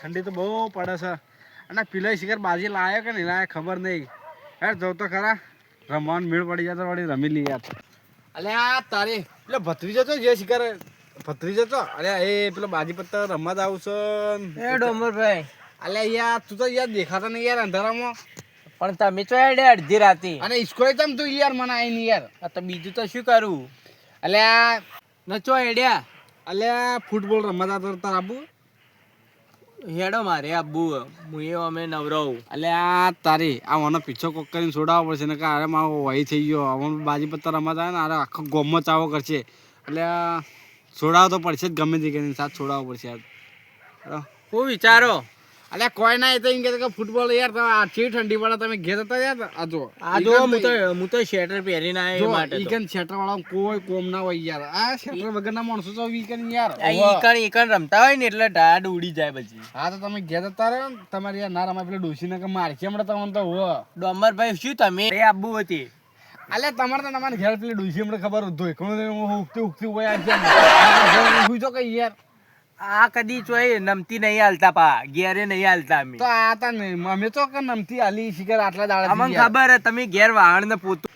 ઠંડી તો બહુ પડે છે. અને પેલા શિખર બાજી લાયો કે નહીં લાયો ખબર નહીં. યાર જો તો ખરા. રમવાનું મેળ પડી જાય તો વળી રમી લઈએ યાર અલે આ તારે પેલો ભત્રીજો તો જે શિખર ભત્રીજો તો? અરે એ પેલો બાજી પત્તા રમવા જ આવું છે એ ડોમરભાઈ. અલે યાર તું તો યાર દેખાતો નહીં યાર અંધારામાં. પણ તમે તો એડે અડધી રાતે. અને ઇસ્કોલે તમ તું યાર મને આઈ નહીં યાર. આ તો બીજું તો શું કરું? અલ્યા આ નચો એડ્યા અલ્યા ફૂટબોલ રમવા જતો તાર આબુ હેડો મારે આબુ હું એ અમે નવરો અલે આ તારી આ મને પીછો કોક કરીને છોડાવવો પડશે ને કે અરે મારો વહી થઈ ગયો. હવે બાજી પત્તા રમાતા ને અરે આખો ગોમમાં ચાવો કરશે. એટલે આ છોડાવવો તો પડશે જ ગમે તે કરીને સાથ છોડાવવો પડશે યાર. હું વિચારો. અલે કોઈ ના એ તો એમ કે ફૂટબોલ યાર તમે આટલી ઠંડી પડે તમે ઘેર હતા યાર આ જો આ જો હું તો હું તો શેટર પહેરીને આવ્યો એ માટે. ઈકન શેટર વાળા કોઈ કોમ ના હોય યાર? આ શેટર વગર ના માણસો તો વીકન યાર? આ ઈકણ ઈકણ રમતા હોય ને એટલે ડાડ ઉડી જાય પછી. હા તો તમે ઘેર હતા રે તમારે યાર ના રમાય પેલા ડોસી ને કે મારખી હમણાં તમને તો હો ડોમરભાઈ શું તમે? એ આબુ હતી. અલે તમારે તો તમારે ઘેર પેલી ડોસી હમણાં ખબર હતું કોણ ઉગતી ઉગતી હોય આ છે તો કઈ યાર આ કદી ચોય નમતી નહીં હાલતા પા ઘેરે નહીં હાલતા અમે. તો આ તા ને અમે તો કે નમતી હાલી શિખર આટલા દાડા અમને ખબર તમે ઘેર વાહણ ને પોતું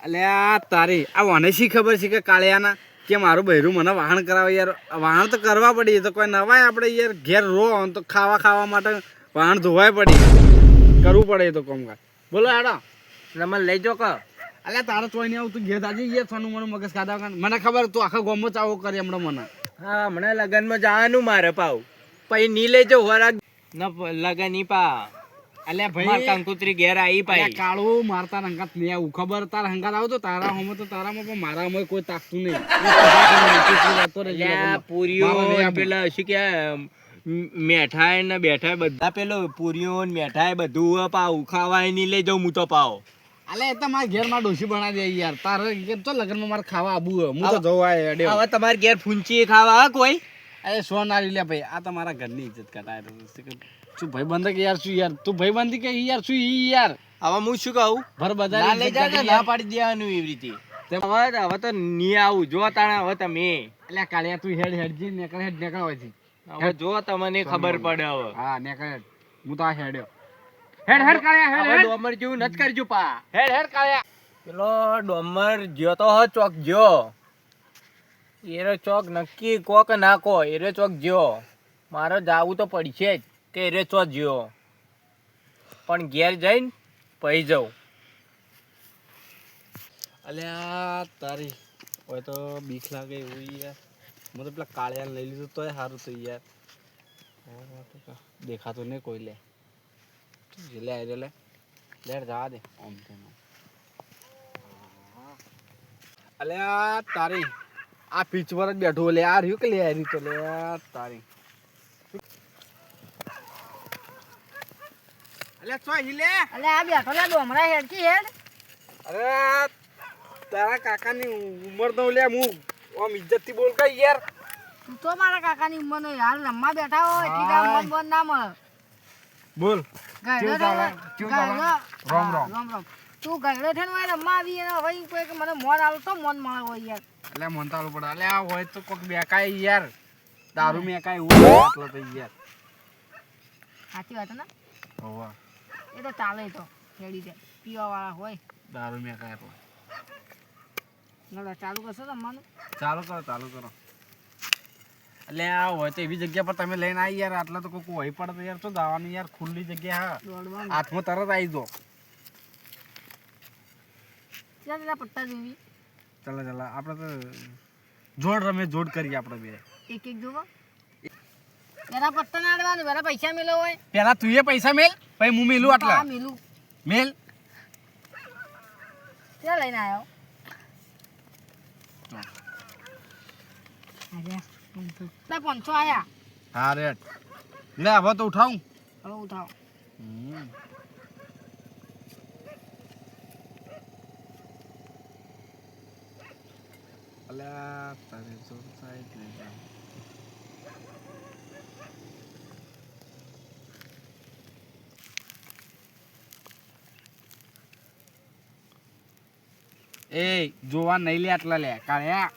અલે આ તારી આ વાને શી ખબર છે કે કાળિયાના? કે મારું બહેરું મને વાહન કરાવે યાર. વાહન તો કરવા પડી તો કોઈ નવાય આપણે યાર ઘેર રો તો ખાવા ખાવા માટે વાહન ધોવાય પડી કરવું પડે તો કામકાજ. બોલો આડા તમે લઈ જો કે. અલે તારે ચોઈ નહીં આવું તું ઘેર તાજી યાર સોનું મને મગજ ખાધા. મને ખબર તું આખા ગોમો ચાવો કરે હમણાં મને. હા હમણાં લગનમાં જવાનું મારે પાવ. પછી ની લેજો વરાગ. ન લગન ઈ પા. અલ્યા માર કંકુત્રી ઘેર આવી પાઈ. કાળું મારતા રંગાત લે આવું. ખબર તાર હંગાત આવું તો તારા હોમાં તો તારામાં પણ મારામાં કોઈ તાકતું નહીં. પૂરીઓ મારે. પેલા શું કે મેઠાઈ ને બેઠાય બધા પેલો પૂરીઓ ને મેઠાઈ બધું પાવ ખાવાય નહીં લઈ જાઉં હું તો પાવ. અલ્યા એ તો મારા ઘેરમાં ડોસી બનાવી દે યાર. તારે કેમ તો લગ્નમાં મારે ખાવા આબુ હું તો જવું આય અડે હવે તમારે ઘેર ફૂંચી ખાવા કોઈ? અરે આલી લે ભાઈ. આ તમારા ઘરની ઇજ્જત કટાય તો શું ભાઈ બંધ કે યાર શું યાર? તું ભાઈ બંધ કે યાર શું ઈ યાર? હવે હું શું કહું? ભર બધા ના લઈ જાય ના પાડી દેવાનું એવી રીતે. હવે હવે તો નહીં આવું. જો તાણા હવે તમે. એટલે કાળિયા તું હેડ હેડ જી નેકળ હેડ નેકળ હવે જો તમને ખબર પડે હવે. હા નેકળ હેડ. હું તો આ હેડ્યો. હેડ હેડ કાળ્યા હેડ હેડ. ડોમર જેવું નત કરજો પા. હેડ હેડ કાળ્યા. પેલો ડોમર જ્યો તો હ ચોક જ્યો. એરો ચોક નક્કી કોક કે ના કો એરો ચોક જ્યો. મારે જાવું તો પડશે જ કે એરે ચોક જ્યો. પણ ઘેર જઈને પહી જાઉં. અલ્યા તારી હોય તો બીક લાગે એવું યાર. હું તો પેલા કાળિયાને લઈ લીધું તોય સારું થયું યાર. દેખાતું નહીં કોઈ લે. લે આઈ લે લે જવા દે આમ તેમ. અલ્યા તારી આ પીચ પર જ બેઠો લે આ રહ્યું કે લે આ રહ્યું તો લે તારી. અલે ચો હિલે અલે આ બેઠો લે ડોમરા હેડકી હેડ. અરે તારા કાકાની ઉંમર તો લે હું આમ ઇજ્જતથી બોલ કઈ યાર. તું તો મારા કાકાની ઉંમરનો યાર રમવા બેઠા હોય ઠીક તાર મન ના મળે. બોલ. ગાયડો? ગાયડો- રોમ રોમ. રોમ રોમ. તું ગાયડો થઈને હોય રમવા આવી અને હવે કોઈ કે મને મોન આલો તો મોન મળે હોય યાર. એટલે મન તાલું પડે. એટલે આ હોય તો કોક બેકાય યાર. દારૂ મેકાય એવું તો યાર. સાચી વાત ને? હોવા. એ તો ચાલે તો ખેડી જાય પીવા વાળા હોય. દારૂ મેકાય નડો ચાલુ કરશો રમવાનું? ચાલુ કરો ચાલુ કરો. એટલે આ હોય તો એવી જગ્યા પર તમે લઈને આવી યાર. આટલા તો કોક હોય પડે યાર. તો જવાનું યાર. ખુલ્લી જગ્યા હા. હાથમાં તરત આવી દો ચાલ પટ્ટા જેવી. ચાલો ચાલો. આપણે તો જોડ રમે જોડ કરીએ આપણે બે. એક એક જોવો. પેલા પટ્ટા ના આડવાનું પેલા પૈસા મેલો હોય. પેલા તું પૈસા મેલ પછી હું મેલું આટલા. મેલું. મેલ. ક્યાં લઈને આવ્યો એટલે પાંચસો આયા? હા રેટ લે હવે તો ઉઠાવું. હવે ઉઠાવો. અલ્યા તારે જોર સાઈડ નહીં જાવ. એ જોવા નહીં લે આટલા લે કાળ્યા.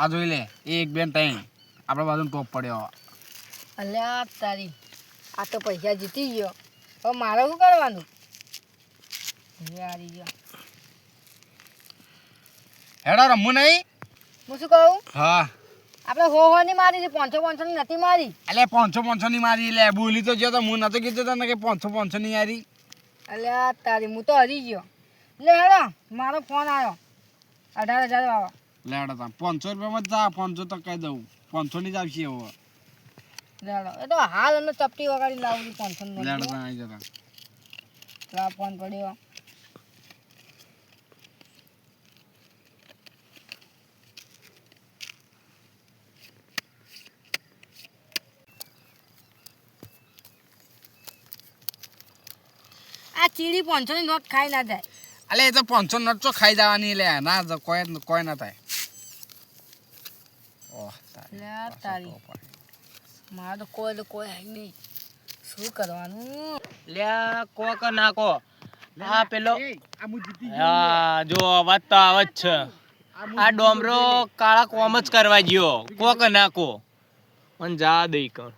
આ જોઈ લે એક બેન ત્રણ. આપણા બાજુ ટોપ પડ્યો. અલ્યા તારી. આ તો પૈસા જીતી ગયો. હવે મારે શું કરવાનું? એ હારી ગયો. હેડો રમવું નહીં? હું શું કહું? હા. આપણે હો હો ની મારી છે પાંચસો પાંચસો ની નથી મારી. એટલે પાંચસો પાંચસો ની મારી લે બોલી તો ગયો તો હું નતો કીધું તને કે પાંચસો પાંચસો ની યારી અલ્યા તારી હું તો હરી ગયો. લે હેડો મારો ફોન આવ્યો. અઢાર હજાર વાળો. લે હેડો તા. પાંચસો રૂપિયામાં જ પાંચસો તો કહી દઉં. પાંચસો ની જ આવશે હવે. લેડો એ તો હાલ અમે ચપટી વગાડી લાવું છું પાંચસો ની લે હેડો તા આવી જતા. લા ફોન પડ્યો આ ચીડી પાંચસો ની નોટ ખાઈ ના જાય. અલે એ તો પાંચસો નોટ તો ખાઈ જવાની લે. ના કોઈ કોઈ ના થાય. તારી તારી. મારે તો કોઈ તો કોઈ આવી નહીં. શું કરવાનું? લ્યા કોક નાકો. આ પેલો એ, આ હું જીતી હા જો વાત તો આવે જ છે. આ ડોમરો કાળા કોમ જ કરવા ગયો કોક નાકો. મને જા દઈ કર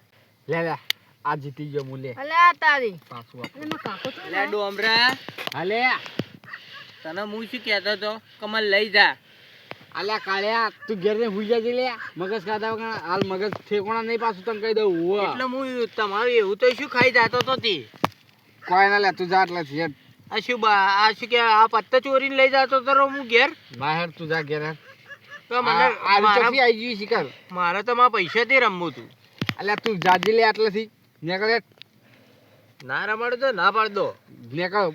લે લે આ જીતી ગયો હું લે. અલે તારી. પાછું આપ. અલે મારા કાકો તો લે ડોમરા. તને હું શું કહેતો તો? કમલ લઈ જા. અલ્યા કાળ્યા તું ઘેર ને હુઈ જજે લે. મગજ ખાધા વગર હાલ મગજ ઠેકોણા નહીં પાછું તને કહી દઉં. એટલે હું તમારું એવું તો શું ખાઈ જાતો તો તી? કોઈ ના લે તું જા એટલે છે આ શું બા આ શું કે આ પત્તા ચોરીને લઈ જાતો તો હું ઘેર? બહાર તું જા ઘેર તો મને આવી ચોકી આવી ગઈ શિકાર. મારે તો મારા પૈસાથી રમવું તું. અલ્યા તું જાજી લે આટલેથી. નીકળ. ના રમાડો તો ના પાડ દો. નીકળ.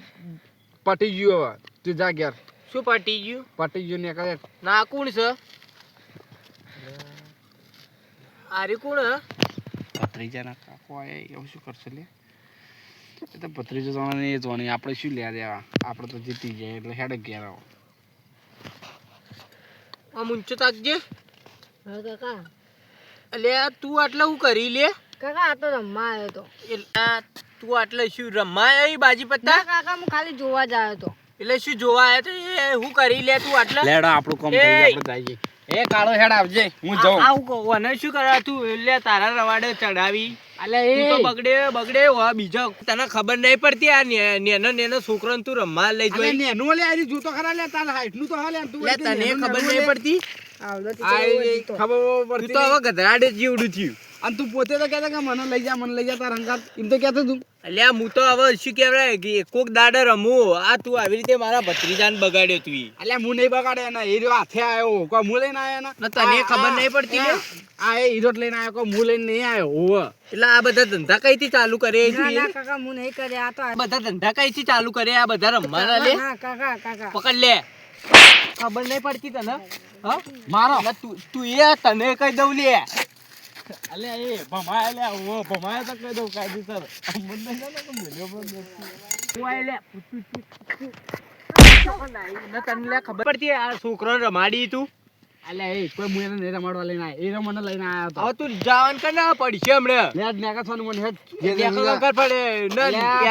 પટી ગયું હવે. તું જા ઘેર. શું પાટી ગયું? પટી ગયું ને હેડ. ના કોણ છે? આરી કોણ ભત્રીજા ના કાકો આયા એવું શું કરશે લે? એ તો ભત્રીજો જોવાને એ જોવાની આપણે શું લે દેવા? આપણે તો જીતી ગયા એટલે હેડ ગયા રહો આ મુંચો તાકજે. હા કાકા. એટલે આ તું આટલા હું કરી લે? કાકા આ તો રમવા આવ્યો તો. એટલે આ તું આટલે શું રમવા આવી બાજી પત્તા? કાકા હું ખાલી જોવા જ આવ્યો તો. એટલે શું જોવા આવ્યા તો એ હું કરી લે તું આટલા? લેડો આપણું કામ થઈ! આપણે જઈએ. એ કાળો હેડ આવજે હું જાઉં. આવું કહું અને શું કરા તું? એટલે તારા રવાડે ચડાવી અલે તું તો બગડે બગડે હો બીજો. તને ખબર નહીં પડતી આ ને- નેનો નેનો છોકરો તું રમવા લઈ અલે જોઈ. નેનું લે આરી જોતો ખરા લે તાર હાઈટનું તો હાલે તું લે એટલે તને ખબર નહીં પડતી? ખબર તું પડતી તો હવે ગધરાડે જીવડું થયું. અને તું પોતે તો કહેતા કે મને લઈ જા મને લઈ જા તારા હંકાર એમ તો કહેતો તું. અલ્યા હું તો હવે શું કહેવાય કે કોક દાડે રમું. આ તું આવી રીતે મારા ભત્રીજાને બગાડ્યો તું. અલ્યા હું નહીં બગાડે એના. હીરો હાથે આવ્યો. કોઈ હું લઈને આવ્યો ને તને ખબર નહીં પડતી? આ એ હીરો લઈને આવ્યો. કોઈ હું લઈને નહીં આવ્યો. ઓવ એટલે આ બધા ધંધા કઈથી ચાલુ કરે છે ના કાકા હું નહીં કરે. આ તો આ બધા ધંધા કઈથી ચાલુ કરે? આ બધા રમવાના લે. કાકા કાકા. પકડ લે. ખબર નહીં પડતી તને? હા? મારો. તું તું એ તને કહી દઉં લે. અલ્યા એ ભમાય લે ઓ ભમાય તો કહી દઉં કાયદેસર. મને નહીં ના તો મળ્યો પણ નથી. તું આય લે ને તને લે ખબર પડતી આ છોકરો રમાડી તું? અલ્યા એ કોઈ હું એને રમાડવા લઈને આવ્યો એ મને લઈને આવ્યો હવે તું જાવન કર ના પડશે હમણાં. તો લે નેકા થવાનું મને હેડ. ઊંઘા. વગર પડે. ન.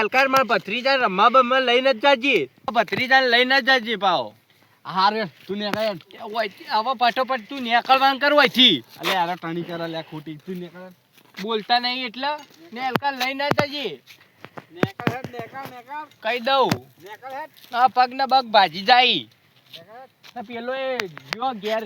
એલકાર માર ભત્રીજા રમવા બમવા લઈને જ જાજી. ભત્રીજા લઈને જ જાજી પાઓ હા રે તું નેકા હેડ હવે પટોપટ તું નીકળવાનું કરથી અલ્યા આરે ટણી કર લે ખોટી. તું નીકળ. બોલતા નહીં એટલે ને એલકાર લઈને જ જાજી કહી દઉં. આ પગ ને પગ ભાજી જાય. ને પેલો એ જો ઘેર.